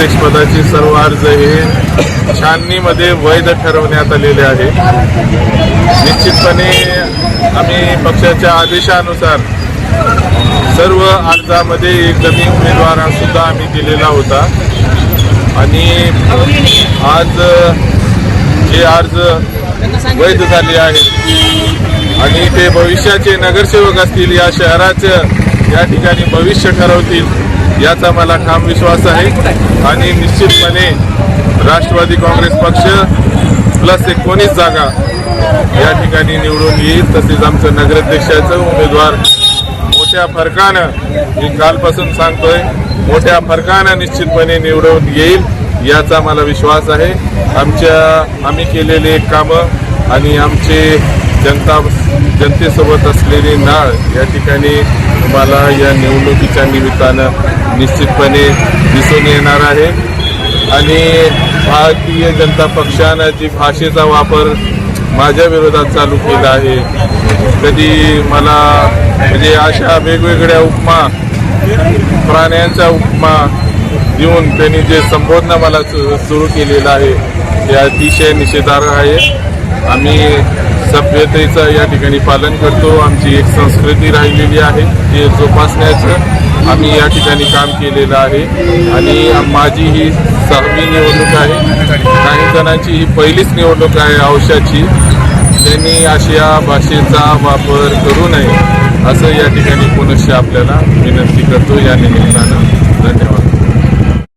नगराध्यक्षपदाचे सर्व अर्ज हे छाननीमध्ये वैध ठरवण्यात आलेले आहे. निश्चितपणे आम्ही पक्षाच्या आदेशानुसार सर्व अर्जामध्ये एक कमी उमेदवारसुद्धा आम्ही दिलेला होता. आणि आज जे अर्ज वैध झाले आहेत आणि ते भविष्याचे नगरसेवक असतील या शहराचं या ठिकाणी भविष्य ठरवतील याचा मला ठाम विश्वास आहे. आणि निश्चितपणे राष्ट्रवादी काँग्रेस पक्ष प्लस एकोणीस जागा या ठिकाणी निवडून येईल. तसेच आमचं नगराध्यक्षाचं उमेदवार मोठ्या फरकानं मी कालपासून सांगतोय मोठ्या फरकानं निश्चितपणे निवडून येईल याचा मला विश्वास आहे. आमच्या आम्ही केलेले कामं आणि आमचे जनता जनतेसोबत असलेली नाळ या ठिकाणी तुम्हाला या निवडणुकीच्या निमित्तानं निश्चितपणे दिसून येणार आहे. आणि भारतीय जनता पक्षानं जी भाषेचा वापर माझ्या विरोधात चालू केला आहे कधी मला म्हणजे अशा वेगवेगळ्या उपमा प्राण्यांचा उपमा देऊन त्यांनी जे संबोधन मला सुरू केलेलं आहे ते अतिशय निषेधार्ह आहे. आम्ही सभ्यतेचं या ठिकाणी पालन करतो. आमची एक संस्कृती राहिलेली आहे ते जोपासण्याचं आम्ही या ठिकाणी काम केलेलं आहे. आणि माझी ही सहावी निवडणूक आहे. काही जणांची ही पहिलीच निवडणूक आहे औषधाची त्यांनी अशा भाषेचा वापर करू नये असं या ठिकाणी पुनश्च आपल्याला विनंती करतो. या निमित्तानं धन्यवाद.